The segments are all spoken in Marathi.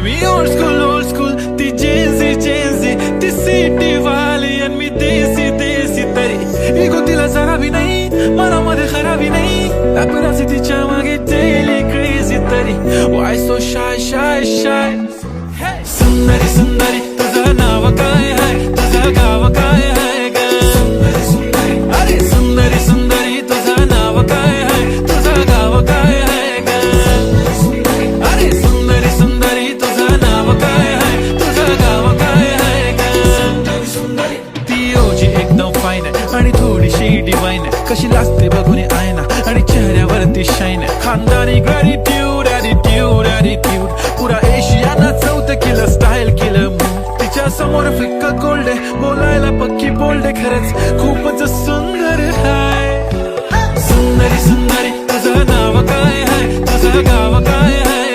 मी ओल्ड स्कूल ओल्ड स्कूल ती जेन्सी जेन्सी ती सिटी वाली आणि मी देसी देसी तरी इगो तिला जरा नाही मनामध्ये खराबी नाही अपरासी तिच्यामागे डेली क्रेझी तरी why so shy shy shy सुंदरी सुंदरी तुझं नाव काय थोडीशी कशी लागते बघून आयना आणि चेहऱ्यावरती शाईन आहे खानदानी ग्रॅटिट्यूड ॲटिट्यूड ॲटिट्यूड पुरा एशियाना चौथ केलं स्टाईल केलं तिच्या समोर फिक्क गोल्ड बोलायला पक्की बोल्ड खरंच. खूपच सुंदर हाय. सुंदरी सुंदरी तुझं नाव काय आहे तुझं गाव काय आहे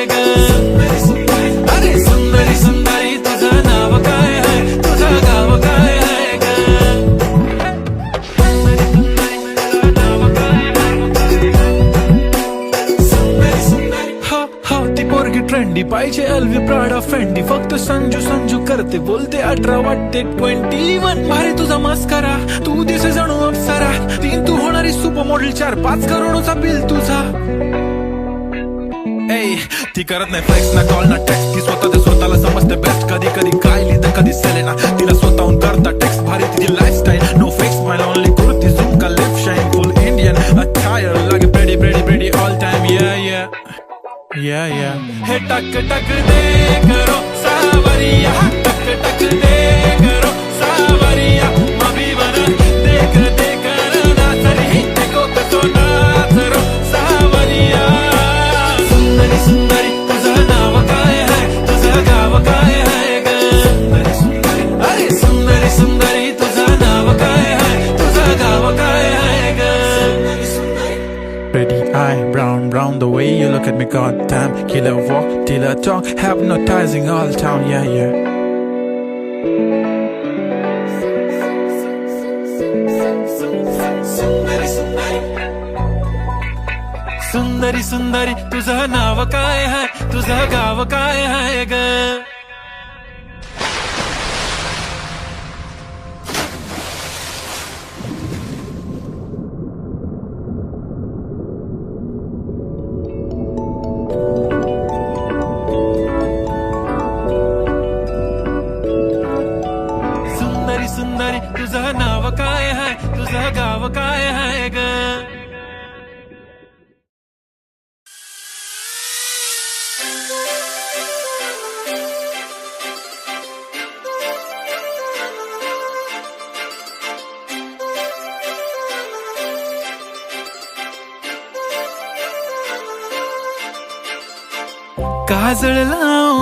पाहिजे अल्वी प्राडा फेंडी फक्त संजू संजू करते बोलते अठरा वाटते ट्वेंटी वन भारी तुझा मास्करा तू दिसे जणू अप्सरा. तीन तू होणारी सुपर मॉडेल चार पाच करोडचा बिल तुझा. ए ती करत नाही फ्लेक्स ना कॉल ना टेक्स्ट ती स्वतः स्वतःला समजते बेस्ट कधी कधी काय लिहितं कधी सेलेना तिला स्वतःहून करता टेक्स्ट भारी तिची lifestyle no fakes my only kurti jhumka left shine full Indian attire लागे pretty pretty pretty all time या या या या हे टक टक दे करो सावरिया। टक टक दे करो सावरिया। मबी बना, देख देख नाचरी देखो कसो नाचरो सावरिया। सुंदरी सुंदरी, तुझं नाव काय आहे तुझं गाव काय आहे ग? अरे सुंदरी सुंदरी। goddamn. Killer walk, killer talk, hypnotizing all town, yeah, yeah. सुंदरी सुंदरी तुझं नाव काय आहे तुझं गाव काय आहे ग सुंदरी तुझं नाव काय आहे? तुझं गाव काय आहे ग? काजळला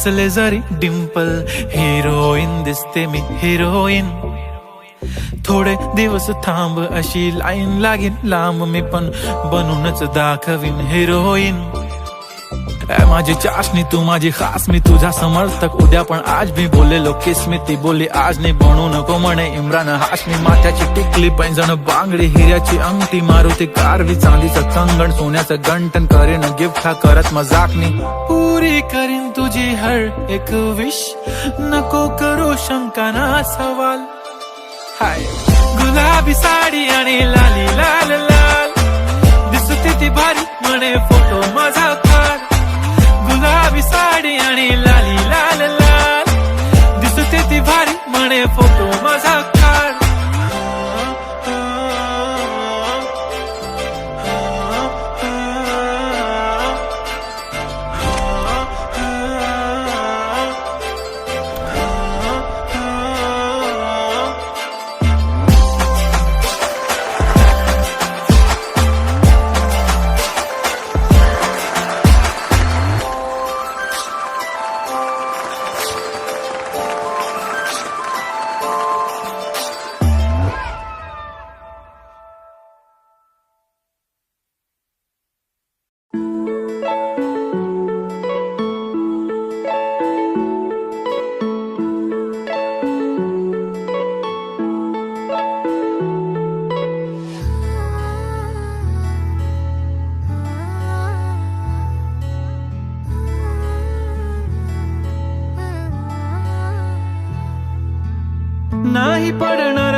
असले जरी डिम्पल हिरोईन दिसते मी हिरोईन थोडे दिवस थांब अशी लाईन लागेन लांब मी पण बनूनच दाखवीन हिरोईन माझी चाशणी तू माझी खास मी तुझा समर्थक उद्या पण आज मी बोललेलो किस मी ती बोलली आज नाही बनू नको म्हणे इम्रान हाशमी माथ्याची टिकली पैंजण बांगडी हिऱ्याची अंगठी मारुती कारवी चांदीचं कंगण सोन्याचं गंटन करेन गिफ्ट हा करत मजाकनी पुरी करीन तुझी हर एक विश नको करू शंका ना सवाल. हाय. गुलाबी साडी आणि लाली लाल लाल. दिसते ती भारी म्हणे फोटो माझा काढ गुलाबी साडी आणि लाली लाल लाल. दिसते ती भारी म्हणे फोटो माझा काढ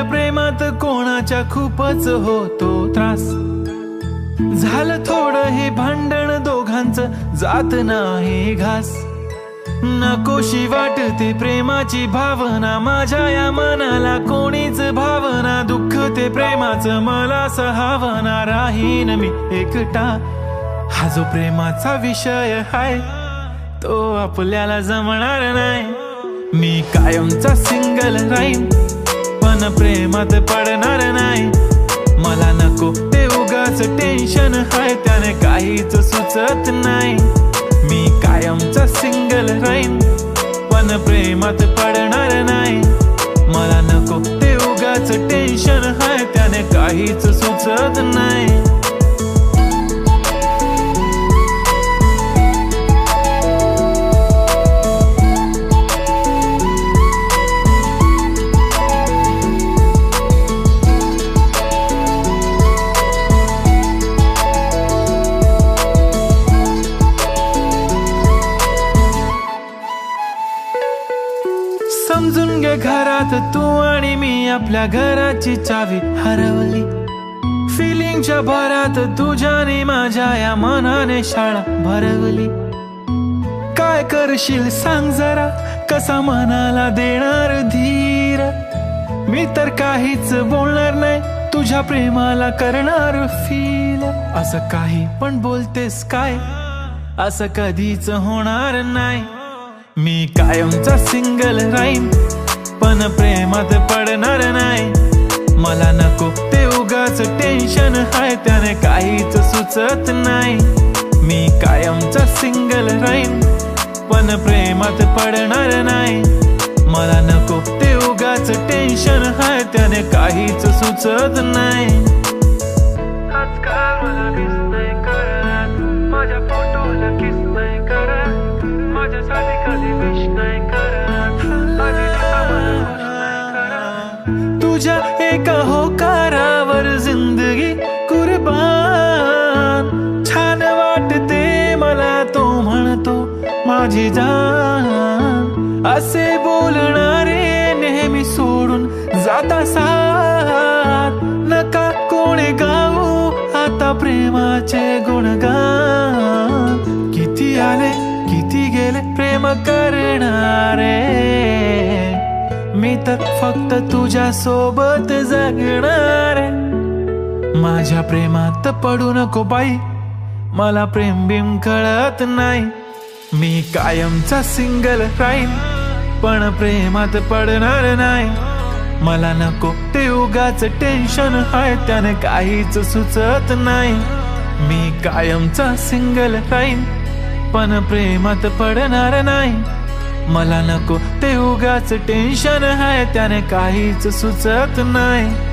प्रेमात कोणाच्या खूपच होतो त्रास. झालं थोडं हे भांडण दोघांचं जात नाही घास. नकोशी वाटते प्रेमाची भावना माझ्या या मनाला कोणीच भावना दुःख ते प्रेमाचं मला सहावना राहीन मी एकटा. हा जो प्रेमाचा विषय हाय तो आपल्याला जमणार नाही. मी कायमचा सिंगल राहीन. पण प्रेमात पडणार नाही. मला नको ते उगाच टेन्शन हाय त्याने काहीच सुचत नाही. मी कायमचा सिंगल राहीन पण प्रेमात पड फिलिंगच्या भरात तुझ्याने माझ्या या मनाने शाळा भरवली. काय करशील सांग जरा कसा मनाला देणार धीर? मी तर काहीच बोलणार नाही तुझ्या प्रेमाला करणार फील असं काही पण बोलतेस काय? असं कधीच होणार नाही. मी कायमचा सिंगल राहीन पण प्रेमात पडणार नाही. मला नको. ते उगाच टेन्शन हाय त्याने काहीच सुचत नाही. मी कायमचा सिंगल राहीन पण प्रेमात पडणार नाही. मला नको. ते उगाच टेन्शन हाय त्याने काहीच सुचत नाही. आजकाल मला असे बोलणारे नेहमी सोडून जाता साथ. नका कोणी गाऊ आता प्रेमाचे गुणगान. किती आले किती गेले प्रेम करणारे. मी तर फक्त तुझ्या सोबत जगणार. माझ्या प्रेमात पडू नको बाई मला प्रेम बिम कळत नाही. मी कायमचा सिंगल राहीन. पण प्रेमात पडणार नाही. मला नको ते उगाच टेन्शन हाय त्याने काहीच सुचत नाही. मी कायमचा सिंगल राहीन पण प्रेमात पडणार नाही. मला नको ते उगाच टेन्शन आहे त्याने काहीच सुचत नाही.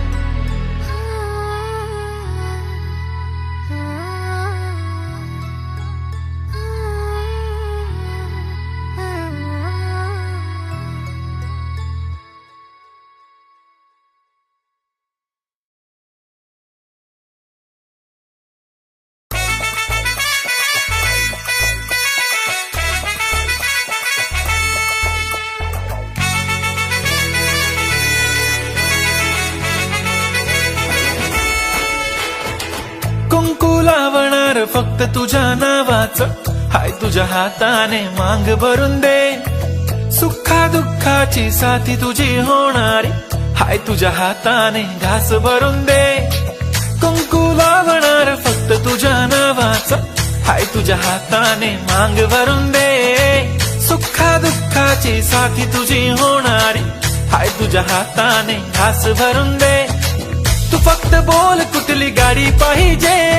फक्त तुझ्या नावाचं. हाय तुझ्या हाताने मांग भरून दे. सुखा दुःखाची साथी तुझी होणारी. हाय तुझ्या हाताने घास भरून दे. कुंकू लावणार फक्त तुझ्या नावाचं. हाय तुझ्या हाताने मांग भरून दे. सुखा दुःखाची साथी तुझी होणारी. हाय तुझ्या हाताने घास भरून दे. तू फक्त बोल कुठली गाडी पाहिजे?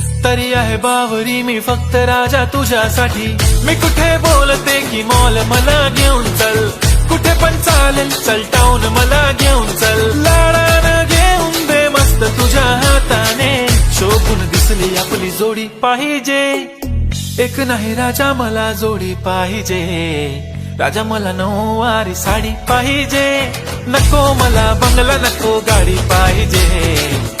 तरी आहे बावरी मी फक्त राजा तुझ्यासाठी. मी कुठे बोलते की मॉल मला घेऊन चल? कुठे पण चालेल चल टाऊन मला घेऊन चल. लाडानं घेऊन दे मस्त तुझ्या हाताने. शोभून दिसली आपली जोडी पाहिजे. एक नाही राजा मला जोडी पाहिजे. राजा मला नऊवारी साडी पाहिजे. नको मला बंगला नको गाडी पाहिजे.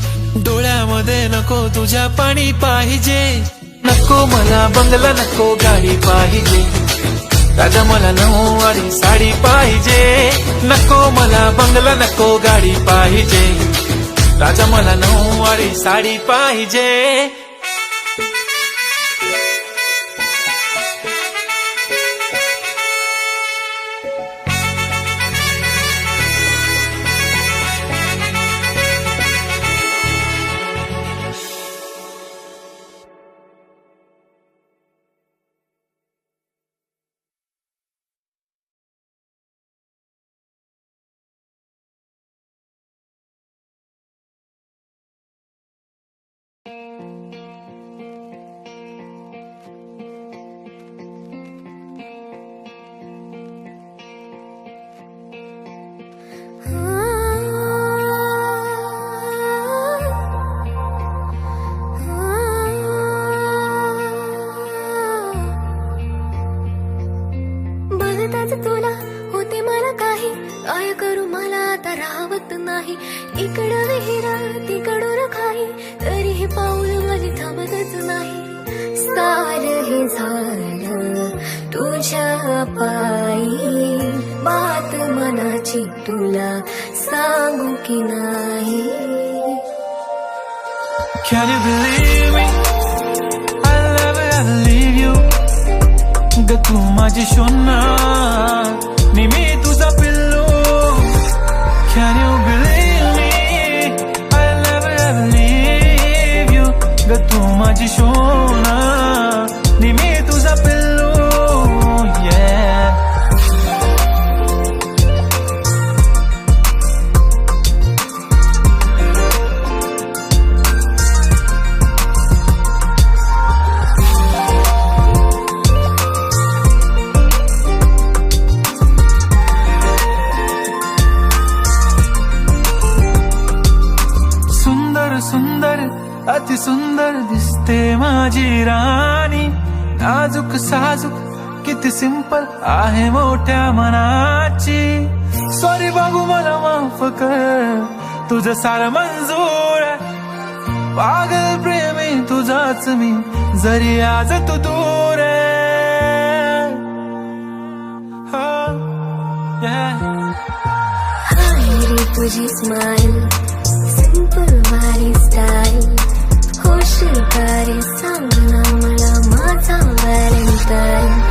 डोळ्यामध्ये नको तुझ्या पाणी पाहिजे. नको मला बंगला नको गाडी पाहिजे. राजा मला नऊवारी साडी पाहिजे. नको मला बंगला नको गाडी पाहिजे. राजा मला नऊवारी साडी पाहिजे. मनाची तुला सांगू की नाही Can you believe me? I'll never ever leave you. ग तू माझी शोना नि मी तुझा पिल्लू Can you believe me? I'll never ever leave you. ग तू माझी शोना किती आहे मोठ्या मनाची. सॉरी बाबू मला माफ कर. तुझं सार मंजूर पागल प्रेमी तुझाच मी. जरी आज तू दूर तुझी स्माइल सिंपल वाली स्टाईल होशील का रे सांग ना मला माझा व्हॅलेंटाईन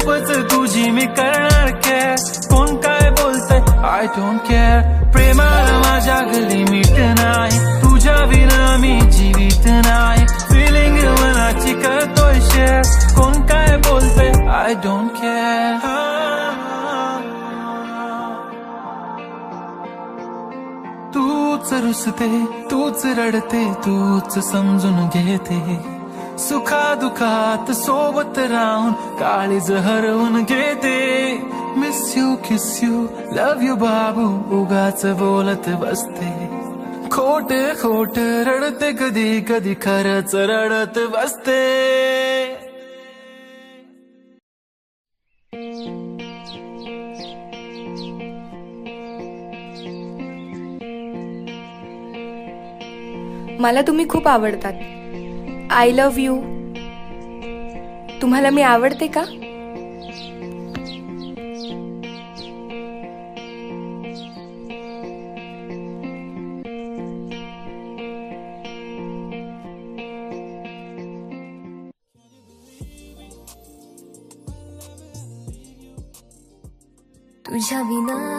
खूपच तुझी मी करणार केअर कोण काय बोलते आय डोंट केअर प्रेमाला माझ्या गली मीट नाही. तुझ्या विना मी जीवित नाही. फिलिंग मनाची करतोय शेअर कोण काय बोलतंय? आय डोंट केअर तूच रुसते तूच रडते तूच समजून घेते. सुखा दुखात सोबत राहून काळीज हरवून घेते. Miss you kiss you love you बाबू उगाच बोलत बसते. खोट खोट रडते कधी कधी खरच रडत बसते. मला तुम्ही खूप आवडतात. आय लव्ह यू तुम्हाला मी आवडते का? तुझ्या विना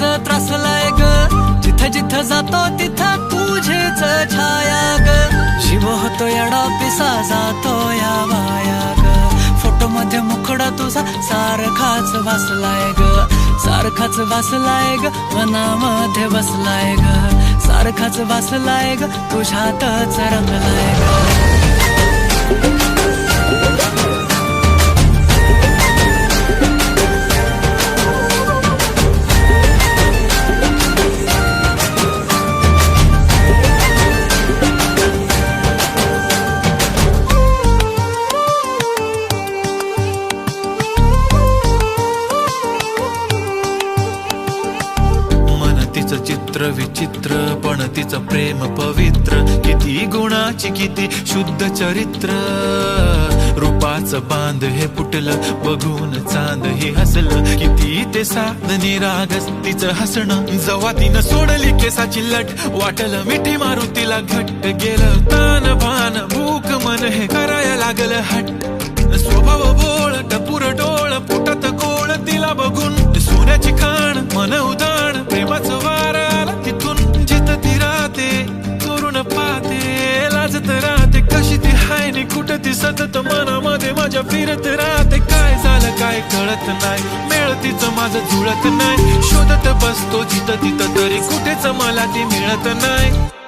उगाच त्रासलाय ग. जिथं जिथं जातो तिथं तुझेच छाया ग. शिव होतो येडा पिसा जातो या माया ग. फोटो मध्ये मुखडा तुझा सारखाच वासलाय ग. सारखाच वासलाय ग मनामध्ये बसलाय ग. सारखाच वासलाय ग तुझ्यातच रंगलाय ग. चित्र विचित्र पण तिचं प्रेम पवित्र. किती गुणाची किती शुद्ध चरित्र. रूपाचं बांध हे फुटलं बघून चांद हे हसलं. किती ते साध निरागस तिचं हसणं. जवा तिनं सोडली केसाची लट. वाटलं मिठी मारू तिला घट्ट गेलं. तान भान भूक मन हे करायला लागलं हट. स्वभाव बोळ टपुर डोळ पोटात गोळ तिला बघून. सोन्याची खाण मन उदा पाहते राहते. कशी ती हाय नि कुठं ती सतत मनामध्ये माझ्या फिरत राहते. काय झालं काय कळत नाही. मेळ तिचं माझं जुळत नाही. शोधत बसतो जिथं तिथं तरी कुठेच मला ती मिळत नाही.